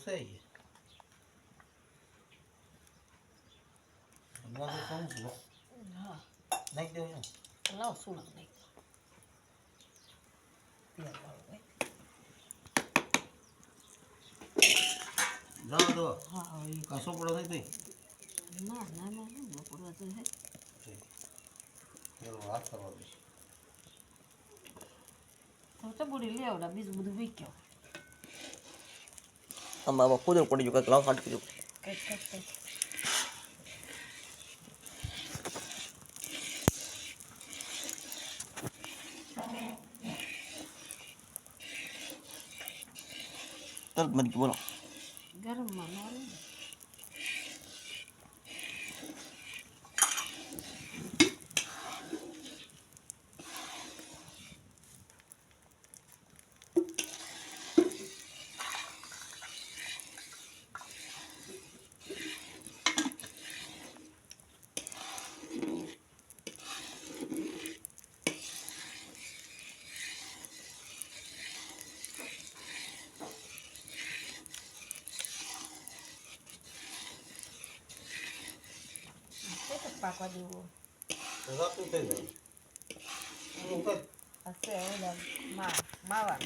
છે ઈ. મંદિર તો હું છું. હા નાખી દેવું ને. લાવ સુણક નહીં તેલ વાળું હોય. જાઓ દો હા એ કાં સોપડો નહીં તોય. ના ના ના ના બપોરવા તો હે હાથ કરવા દે તો તો બુડી લેવડા બીજું બધું વીક્યો આમાં આમાં ખોદણ પડી ગયું કંઈક લાવ હાટ કીધું કઈ કઈ પાકવા દેવું. હશે માવા.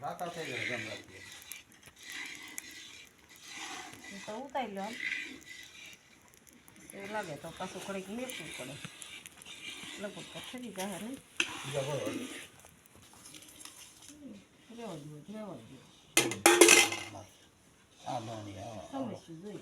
રાતા થઈ જાય તો. ઉતારી લો. એવું લાગે તો પાછું ઘડીક મેકવું પડે. લગભગ તો ખરી જાય બોલો રહેવા દો રહેવા દો આ નાની આ શું જોઈ.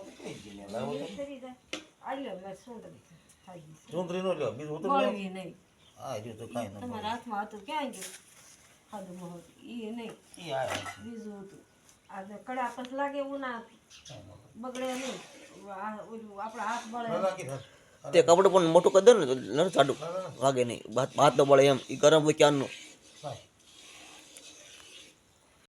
કઈ લાવો તો. આલ્યો મેં સુંદરી ખાઈ નો લ્યો બીજું ઉતરી મળવી નહીં આ જો તો કાંઈ ન તમારા હાથમાં હતું ક્યાં ગયું ખાધું મહોત એ નહીં એ આયા બીજું હતું આ કડા પછી લાગે એવું ના બગડે નહીં આપણા હાથ બળે. તે કપડું પણ મોટું કરી દે ને તો નથી ચાડું. વાગે નહીં. ભાત નો બળે એમ. એ ગરમ હોય ક્યારનું?